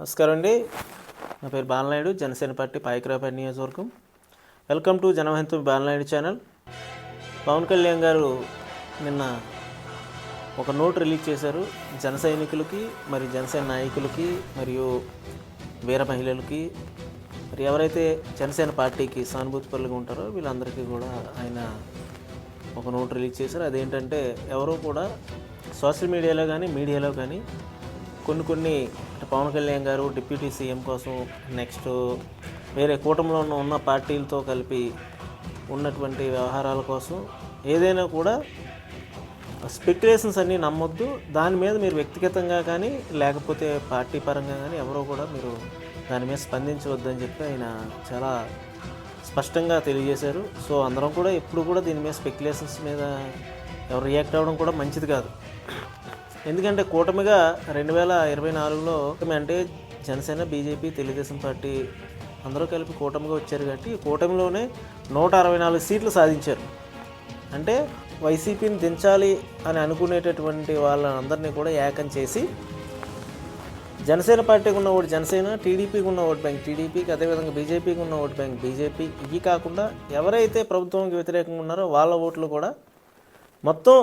నమస్కారం అండి. నా పేరు బాలనాయుడు జనసేన పార్టీ పాయకరాపేట నియోజకవర్గం. వెల్కమ్ టు జనహింతు బాలనాయుడు ఛానల్. పవన్ కళ్యాణ్ గారు నిన్న ఒక నోట్ రిలీజ్ చేశారు. జన సైనికులకి మరి జనసేన నాయకులకి మరియు వీర మహిళలకి మరి ఎవరైతే జనసేన పార్టీకి సానుభూతిపరులుగా ఉంటారో వీళ్ళందరికీ కూడా ఆయన ఒక నోట్ రిలీజ్ చేశారు. అదేంటంటే ఎవరో కూడా సోషల్ మీడియాలో కానీ మీడియాలో కానీ కొన్ని కొన్ని పవన్ కళ్యాణ్ గారు డిప్యూటీ సీఎం కోసం నెక్స్ట్ వేరే కూటమిలో ఉన్న ఉన్న పార్టీలతో కలిపి ఉన్నటువంటి వ్యవహారాల కోసం ఏదైనా కూడా స్పెక్యులేషన్స్ అన్నీ నమ్మొద్దు. దాని మీద మీరు వ్యక్తిగతంగా కానీ లేకపోతే పార్టీ పరంగా కానీ ఎవరో కూడా మీరు దాని మీద స్పందించవద్దని చెప్పి ఆయన చాలా స్పష్టంగా తెలియజేశారు. సో అందరం కూడా ఎప్పుడు కూడా దీని మీద స్పెక్యులేషన్స్ మీద ఎవరు రియాక్ట్ అవ్వడం కూడా మంచిది కాదు. ఎందుకంటే కూటమిగా రెండు వేల ఇరవై నాలుగులో అంటే జనసేన బీజేపీ తెలుగుదేశం పార్టీ అందరూ కలిపి కూటమిగా వచ్చారు కాబట్టి ఈ కూటమిలోనే నూట అరవై నాలుగు సీట్లు సాధించారు. అంటే వైసీపీని దించాలి అని అనుకునేటటువంటి వాళ్ళందరినీ కూడా ఏకం చేసి జనసేన పార్టీకి ఉన్న ఓటు జనసేన టీడీపీకి ఉన్న ఓటు బ్యాంక్ టీడీపీకి అదేవిధంగా బీజేపీకి ఉన్న ఓటు బ్యాంక్ బీజేపీ ఇవి కాకుండా ఎవరైతే ప్రభుత్వానికి వ్యతిరేకంగా ఉన్నారో వాళ్ళ ఓట్లు కూడా మొత్తం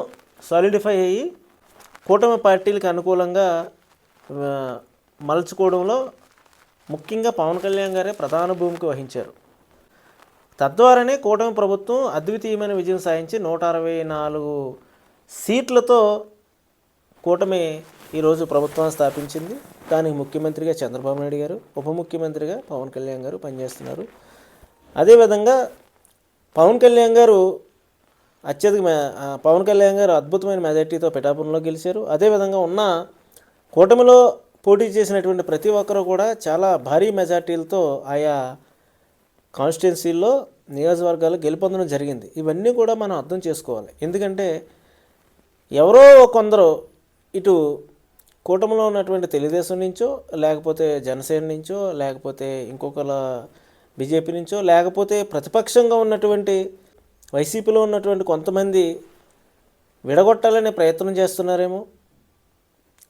సాలిడిఫై అయ్యి కూటమి పార్టీలకు అనుకూలంగా మలుచుకోవడంలో ముఖ్యంగా పవన్ కళ్యాణ్ గారే ప్రధాన భూమిక వహించారు. తద్వారానే కూటమి ప్రభుత్వం అద్వితీయమైన విజయం సాధించి నూట అరవై నాలుగు సీట్లతో కూటమి ఈరోజు ప్రభుత్వం స్థాపించింది. దానికి ముఖ్యమంత్రిగా చంద్రబాబు నాయుడు గారు ఉప ముఖ్యమంత్రిగా పవన్ కళ్యాణ్ గారు పనిచేస్తున్నారు. అదేవిధంగా పవన్ కళ్యాణ్ గారు అత్యధిక పవన్ కళ్యాణ్ గారు అద్భుతమైన మెజార్టీతో పిఠాపురంలో గెలిచారు. అదేవిధంగా ఉన్న కూటమిలో పోటీ చేసినటువంటి ప్రతి ఒక్కరు కూడా చాలా భారీ మెజార్టీలతో ఆయా కాన్స్టిట్యున్సీల్లో నియోజకవర్గాలు గెలుపొందడం జరిగింది. ఇవన్నీ కూడా మనం అర్థం చేసుకోవాలి. ఎందుకంటే ఎవరో కొందరు ఇటు కూటమిలో ఉన్నటువంటి తెలుగుదేశం నుంచో లేకపోతే జనసేన నుంచో లేకపోతే ఇంకొకల బీజేపీ నుంచో లేకపోతే ప్రతిపక్షంగా ఉన్నటువంటి వైసీపీలో ఉన్నటువంటి కొంతమంది విడగొట్టాలనే ప్రయత్నం చేస్తున్నారేమో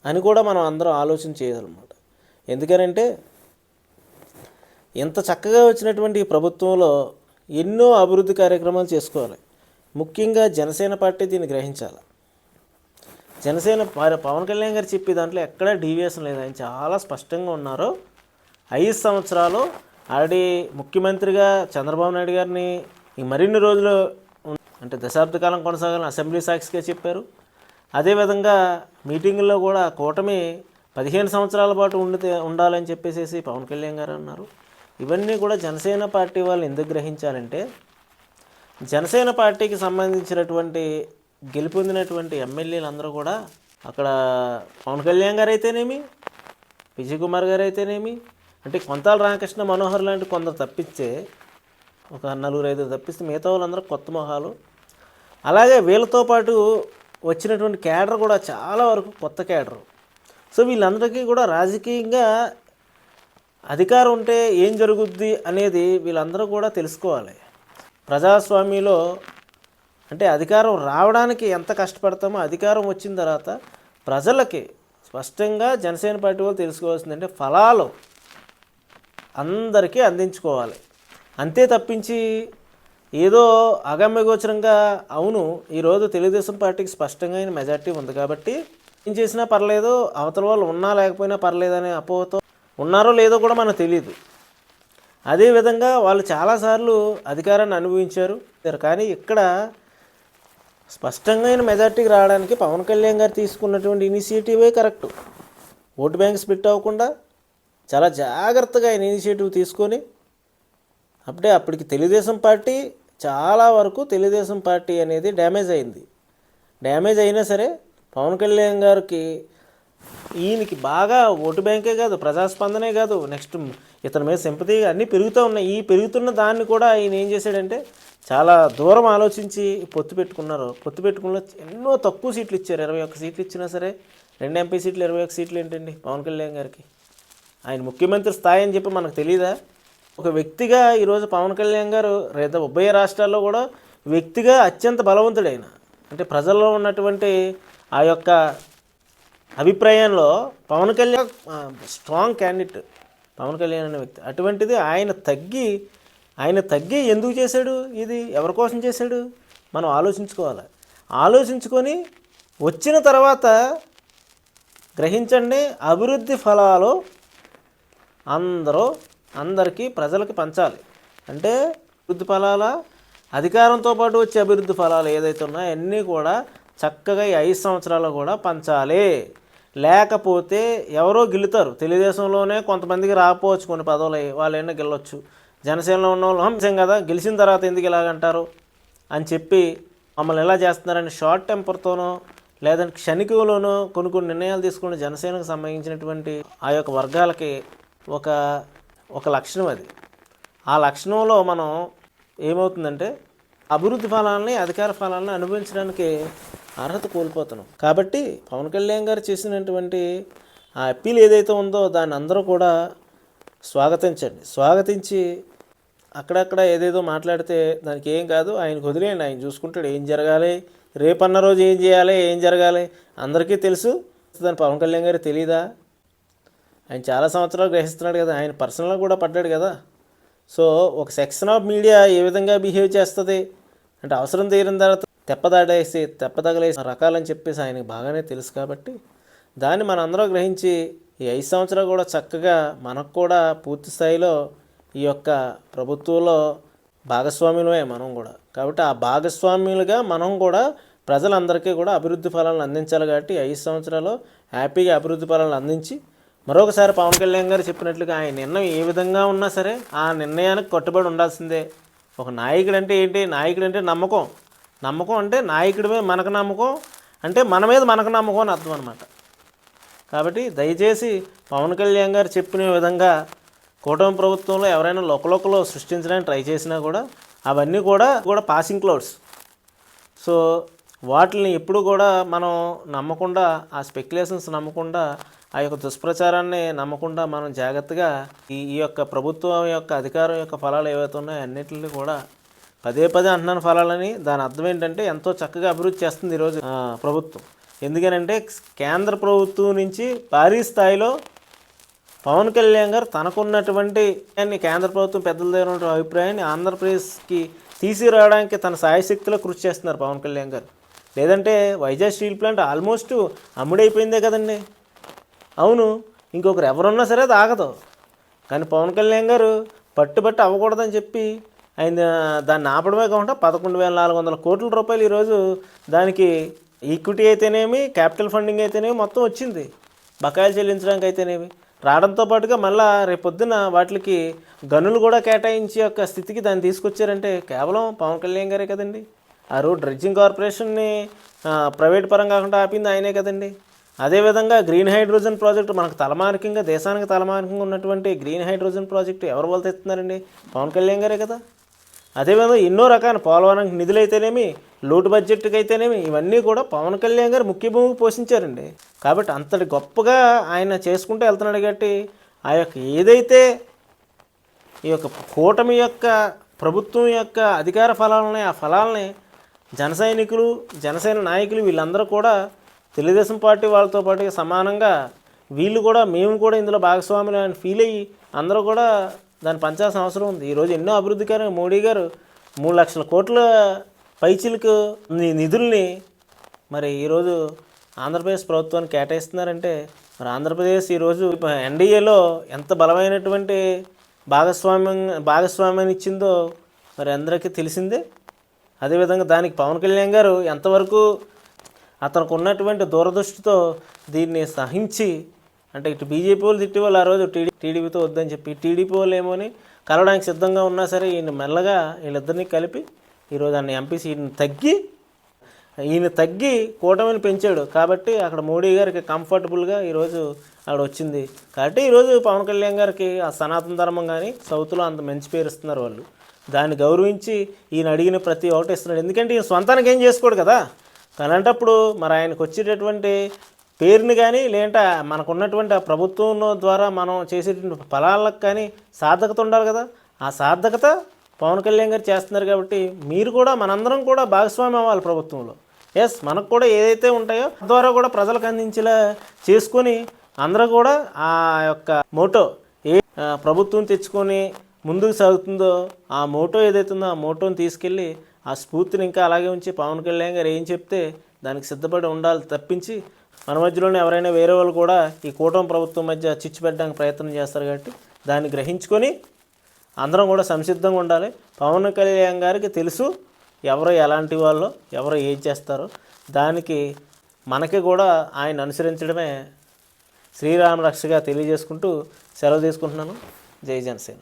అని కూడా మనం అందరం ఆలోచన చేయాలన్నమాట. ఎందుకనంటే ఇంత చక్కగా వచ్చినటువంటి ఈ ప్రభుత్వంలో ఎన్నో అభివృద్ధి కార్యక్రమాలు చేసుకోవాలి. ముఖ్యంగా జనసేన పార్టీ దీన్ని గ్రహించాలి. జనసేన పవన్ కళ్యాణ్ గారు చెప్పే దాంట్లో ఎక్కడా డీవియేషన్ లేదు. ఆయన చాలా స్పష్టంగా ఉన్నారు. ఐదు సంవత్సరాలు ఆల్రెడీ ముఖ్యమంత్రిగా చంద్రబాబు నాయుడు గారిని ఈ మరిన్ని రోజులు ఉం- అంటే దశాబ్ద కాలం కొనసాగాలని అసెంబ్లీ సాక్షిగా చెప్పారు. అదేవిధంగా మీటింగుల్లో కూడా కూటమి పదిహేను సంవత్సరాల పాటు ఉండితే ఉండాలని చెప్పేసి పవన్ కళ్యాణ్ గారు అన్నారు. ఇవన్నీ కూడా జనసేన పార్టీ వాళ్ళు ఎందుకు గ్రహించాలంటే జనసేన పార్టీకి సంబంధించినటువంటి గెలుపొందినటువంటి ఎమ్మెల్యేలు అందరూ కూడా అక్కడ పవన్ కళ్యాణ్ గారు అయితేనేమి విజయ్ కుమార్ గారు అయితేనేమి అంటే కొంతాల రామకృష్ణ మనోహర్ లాంటి కొందరు తప్పిస్తే ఒక నలుగురు ఐదు తప్పిస్తే మిగతా వాళ్ళందరూ కొత్త మొహాలు. అలాగే వీళ్ళతో పాటు వచ్చినటువంటి క్యాడర్ కూడా చాలా వరకు కొత్త క్యాడర్. సో వీళ్ళందరికీ కూడా రాజకీయంగా అధికారం ఉంటే ఏం జరుగుద్ది అనేది వీళ్ళందరూ కూడా తెలుసుకోవాలి. ప్రజాస్వామ్యంలో అంటే అధికారం రావడానికి ఎంత కష్టపడతామో అధికారం వచ్చిన తర్వాత ప్రజలకి స్పష్టంగా జనసేన పార్టీ వాళ్ళు తెలుసుకోవాల్సిందంటే ఫలాలు అందరికీ అందించుకోవాలి. అంతే తప్పించి ఏదో అగమ్యగోచరంగా అవును ఈరోజు తెలుగుదేశం పార్టీకి స్పష్టంగా అయిన మెజార్టీ ఉంది కాబట్టి ఏం చేసినా పర్లేదు అవతల వాళ్ళు ఉన్నా లేకపోయినా పర్లేదనే అపోహతో ఉన్నారో లేదో కూడా మనకు తెలియదు అదేవిధంగా వాళ్ళు చాలాసార్లు అధికారాన్ని అనుభవించారు. కానీ ఇక్కడ స్పష్టంగా మెజార్టీకి రావడానికి పవన్ కళ్యాణ్ గారు తీసుకున్నటువంటి ఇనిషియేటివే కరెక్ట్. ఓటు బ్యాంక్ స్ప్లిట్ అవ్వకుండా చాలా జాగ్రత్తగా ఆయన ఇనిషియేటివ్ తీసుకొని అప్పుడే అప్పటికి తెలుగుదేశం పార్టీ చాలా వరకు తెలుగుదేశం పార్టీ అనేది డ్యామేజ్ అయింది. డ్యామేజ్ అయినా సరే పవన్ కళ్యాణ్ గారికి ఈయనకి బాగా ఓటు బ్యాంకే కాదు ప్రజాస్పందనే కాదు నెక్స్ట్ ఇతని మీద సింపతి అన్నీ పెరుగుతూ ఉన్నాయి. ఈ పెరుగుతున్న దాన్ని కూడా ఆయన ఏం చేశాడంటే చాలా దూరం ఆలోచించి పొత్తు పెట్టుకున్నారు. పొత్తు పెట్టుకున్న ఎన్నో తక్కువ సీట్లు ఇచ్చారు. ఇరవై ఒక్క సీట్లు ఇచ్చినా సరే రెండు ఎంపీ సీట్లు ఇరవై ఒక్క సీట్లు ఏంటండి పవన్ కళ్యాణ్ గారికి? ఆయన ముఖ్యమంత్రి స్థాయి అని చెప్పి మనకు తెలియదా ఒక వ్యక్తిగా ఈరోజు పవన్ కళ్యాణ్ గారు రేత ఉభయ రాష్ట్రాల్లో కూడా వ్యక్తిగా అత్యంత బలవంతుడైన అంటే ప్రజల్లో ఉన్నటువంటి ఆ యొక్క అభిప్రాయంలో పవన్ కళ్యాణ్ స్ట్రాంగ్ క్యాండిడేట్ పవన్ కళ్యాణ్ అనే వ్యక్తి. అటువంటిది ఆయన తగ్గి ఆయన తగ్గి ఎందుకు చేశాడు ఇది? ఎవరి కోసం చేశాడు? మనం ఆలోచించుకోవాలి. ఆలోచించుకొని వచ్చిన తర్వాత గ్రహించండి అభివృద్ధి ఫలాలు అందరూ అందరికీ ప్రజలకి పంచాలి. అంటే అభివృద్ధి ఫలాల అధికారంతో పాటు వచ్చే అభివృద్ధి ఫలాలు ఏదైతే ఉన్నాయో అన్నీ కూడా చక్కగా ఈ ఐదు సంవత్సరాలు కూడా పంచాలి. లేకపోతే ఎవరో గెలుతారు తెలుగుదేశంలోనే కొంతమందికి రాకపోవచ్చు కొన్ని పదవులు అయ్యి వాళ్ళు అయినా గెలవచ్చు జనసేనలో ఉన్న వాళ్ళు అంశం కదా గెలిచిన తర్వాత ఎందుకు ఇలాగంటారు? అని చెప్పి మమ్మల్ని ఎలా చేస్తున్నారని షార్ట్ టెంపర్తోనో లేదంటే క్షణికలోనో కొన్ని కొన్ని నిర్ణయాలు తీసుకుని జనసేనకు సంబంధించినటువంటి ఆ యొక్క వర్గాలకి ఒక ఒక లక్షణం అది. ఆ లక్షణంలో మనం ఏమవుతుందంటే అభివృద్ధి ఫలాలని అధికార ఫలాలని అనుభవించడానికి అర్హత కోల్పోతున్నాం. కాబట్టి పవన్ కళ్యాణ్ గారు చేసినటువంటి ఆ అప్పీల్ ఏదైతే ఉందో దాన్ని అందరూ కూడా స్వాగతించండి. స్వాగతించి అక్కడక్కడ ఏదేదో మాట్లాడితే దానికి ఏం కాదు ఆయనకు వదిలేయండి. ఆయన చూసుకుంటాడు ఏం జరగాలి రేపన్న రోజు ఏం చేయాలి ఏం జరగాలి అందరికీ తెలుసు. దాని పవన్ కళ్యాణ్ గారు తెలియదా ఆయన చాలా సంవత్సరాలు గ్రహిస్తున్నాడు కదా ఆయన పర్సనల్గా కూడా పడ్డాడు కదా. సో ఒక సెక్షన్ ఆఫ్ మీడియా ఏ విధంగా బిహేవ్ చేస్తుంది? అంటే అవసరం తీరిన తర్వాత తెప్పదాడేసి తెప్పదగలేసి రకాలని చెప్పేసి ఆయనకు బాగానే తెలుసు కాబట్టి దాన్ని మనందరం గ్రహించి ఈ ఐదు సంవత్సరాలు కూడా చక్కగా మనకు కూడా పూర్తి స్థాయిలో ఈ యొక్క ప్రభుత్వంలో భాగస్వామ్యులమే మనం కూడా. కాబట్టి ఆ భాగస్వామ్యులుగా మనం కూడా ప్రజలందరికీ కూడా అభివృద్ధి ఫలాలను అందించాలి కాబట్టి ఐదు సంవత్సరాలు హ్యాపీగా అభివృద్ధి ఫలాలను అందించి మరొకసారి పవన్ కళ్యాణ్ గారు చెప్పినట్లుగా ఆయన నిర్ణయం ఏ విధంగా ఉన్నా సరే ఆ నిర్ణయానికి కట్టుబడి ఉండాల్సిందే. ఒక నాయకుడు అంటే ఏంటి? నాయకుడు అంటే నమ్మకం. నమ్మకం అంటే నాయకుడి మీద మనకు నమ్మకం అంటే మన మీద మనకు నమ్మకం అని అర్థం అనమాట కాబట్టి దయచేసి పవన్ కళ్యాణ్ గారు చెప్పిన విధంగా కూటమి ప్రభుత్వంలో ఎవరైనా లోకలోకలో సృష్టించడానికి ట్రై చేసినా కూడా అవన్నీ కూడా కూడా పాసింగ్ క్లౌడ్స్ సో వాటిని ఎప్పుడు కూడా మనం నమ్మకుండా ఆ స్పెక్యులేషన్స్ నమ్మకుండా ఆ యొక్క దుష్ప్రచారాన్ని నమ్మకుండా మనం జాగ్రత్తగా ఈ ఈ యొక్క ప్రభుత్వం యొక్క అధికారం యొక్క ఫలాలు ఏవైతే ఉన్నాయో అన్నిటిని కూడా పదే పదే అంటున్నాను ఫలాలని. దాని అర్థం ఏంటంటే ఎంతో చక్కగా అభివృద్ధి చేస్తుంది ఈరోజు ప్రభుత్వం. ఎందుకనంటే కేంద్ర ప్రభుత్వం నుంచి భారీ స్థాయిలో పవన్ కళ్యాణ్ గారు తనకున్నటువంటి కేంద్ర ప్రభుత్వం పెద్దల దగ్గర ఉన్న అభిప్రాయాన్ని ఆంధ్రప్రదేశ్కి తీసుకురావడానికి తన సాయశక్తిలో కృషి చేస్తున్నారు పవన్ కళ్యాణ్ గారు. లేదంటే వైజాగ్ స్టీల్ ప్లాంట్ ఆల్మోస్ట్ అమ్ముడైపోయిందే కదండి. అవును ఇంకొకరు ఎవరున్నా సరే అది ఆగదు. కానీ పవన్ కళ్యాణ్ గారు పట్టుబట్టి అవ్వకూడదని చెప్పి ఆయన దాన్ని ఆపడమే కాకుండా పదకొండు వేల నాలుగు వందల కోట్ల రూపాయలు ఈరోజు దానికి ఈక్విటీ అయితేనేమి క్యాపిటల్ ఫండింగ్ అయితేనేమి మొత్తం వచ్చింది. బకాయిలు చెల్లించడానికి అయితేనేమి. రావడంతో పాటుగా మళ్ళా రేపొద్దున వాటికి గనులు కూడా కేటాయించే యొక్క స్థితికి దాన్ని తీసుకొచ్చారంటే కేవలం పవన్ కళ్యాణ్ గారే కదండి. ఆ రోడ్ డ్రెడ్జింగ్ కార్పొరేషన్ని ప్రైవేట్ పరం కాకుండా ఆపింది ఆయనే కదండి. అదేవిధంగా గ్రీన్ హైడ్రోజన్ ప్రాజెక్టు మనకు తలమార్కంగా దేశానికి తలమార్కంగా ఉన్నటువంటి గ్రీన్ హైడ్రోజన్ ప్రాజెక్టు ఎవరు వాళ్ళు తెస్తున్నారండి? పవన్ కళ్యాణ్ గారే కదా. అదేవిధంగా ఎన్నో రకాల పోలవరానికి నిధులు అయితేనేమి లోటు బడ్జెట్కి అయితేనేమి ఇవన్నీ కూడా పవన్ కళ్యాణ్ గారు ముఖ్య భూమికి పోషించారండి. కాబట్టి అంతటి గొప్పగా ఆయన చేసుకుంటూ వెళ్తున్నాడు కాబట్టి ఆ యొక్క ఏదైతే ఈ యొక్క కూటమి యొక్క ప్రభుత్వం యొక్క అధికార ఫలాలని ఆ ఫలాలని జన సైనికులు జనసేన నాయకులు వీళ్ళందరూ కూడా తెలుగుదేశం పార్టీ వాళ్ళతో పాటు సమానంగా వీళ్ళు కూడా మేము కూడా ఇందులో భాగస్వాములు అని ఫీల్ అయ్యి అందరూ కూడా దాన్ని పంచాల్సిన అవసరం ఉంది. ఈరోజు ఎన్నో అభివృద్ధికరంగా మోడీ గారు మూడు లక్షల కోట్ల పైచిలకు నిధుల్ని మరి ఈరోజు ఆంధ్రప్రదేశ్ ప్రభుత్వానికి కేటాయిస్తున్నారంటే మరి ఆంధ్రప్రదేశ్ ఈరోజు ఎన్డీఏలో ఎంత బలమైనటువంటి భాగస్వామ్యం భాగస్వామ్యాన్ని ఇచ్చిందో మరి అందరికీ తెలిసిందే. అదేవిధంగా దానికి పవన్ కళ్యాణ్ గారు ఎంతవరకు అతనికి ఉన్నటువంటి దూరదృష్టితో దీన్ని సహించి అంటే ఇటు బీజేపీ వాళ్ళు తిట్టి వాళ్ళు ఆ రోజు టీడీ టీడీపీతో వద్దని చెప్పి టీడీపీ వాళ్ళు ఏమోని కలవడానికి సిద్ధంగా ఉన్నా సరే ఈయన మెల్లగా వీళ్ళిద్దరినీ కలిపి ఈరోజు ఆయన ఎంపీ సీట్ని తగ్గి ఈయన తగ్గి కూటమిని పెంచాడు. కాబట్టి అక్కడ మోడీ గారికి కంఫర్టబుల్గా ఈరోజు అక్కడ వచ్చింది. కాబట్టి ఈరోజు పవన్ కళ్యాణ్ గారికి ఆ సనాతన ధర్మం కానీ సౌత్లో అంత మంచి పేరు ఇస్తున్నారు వాళ్ళు. దాన్ని గౌరవించి ఈయన అడిగిన ప్రతి ఒకటి ఇస్తున్నాడు. ఎందుకంటే ఈయన సొంతానికి ఏం చేసుకోడు కదా? అలాంటప్పుడు మరి ఆయనకు వచ్చేటటువంటి పేరుని కానీ లేదంటే మనకున్నటువంటి ఆ ప్రభుత్వం ద్వారా మనం చేసేటువంటి ఫలాలకు కానీ సార్థకత ఉండాలి కదా. ఆ సార్థకత పవన్ కళ్యాణ్ గారు చేస్తున్నారు కాబట్టి మీరు కూడా మనందరం కూడా భాగస్వామ్యం అవ్వాలి ప్రభుత్వంలో. ఎస్ మనకు కూడా ఏదైతే ఉంటాయో ద్వారా కూడా ప్రజలకు అందించేలా చేసుకొని అందరూ కూడా ఆ యొక్క మోటో ఏ ప్రభుత్వం తెచ్చుకొని ముందుకు సాగుతుందో ఆ మోటో ఏదైతుందో ఆ మోటోని తీసుకెళ్ళి ఆ స్ఫూర్తిని ఇంకా అలాగే ఉంచి పవన్ కళ్యాణ్ గారు ఏం చెప్తే దానికి సిద్ధపడి ఉండాలి తప్పించి మన మధ్యలోనే ఎవరైనా వేరే వాళ్ళు కూడా ఈ కూటమి ప్రభుత్వం మధ్య చిచ్చు పెట్టడానికి ప్రయత్నం చేస్తారు కాబట్టి దాన్ని గ్రహించుకొని అందరం కూడా సంసిద్ధంగా ఉండాలి. పవన్ కళ్యాణ్ గారికి తెలుసు ఎవరు ఎలాంటి వాళ్ళు ఎవరు ఏం చేస్తారో. దానికి మనకి కూడా ఆయన అనుసరించడమే శ్రీరామ రక్షగా తెలియజేసుకుంటూ సెలవు తీసుకుంటున్నాను. జై జనసేన.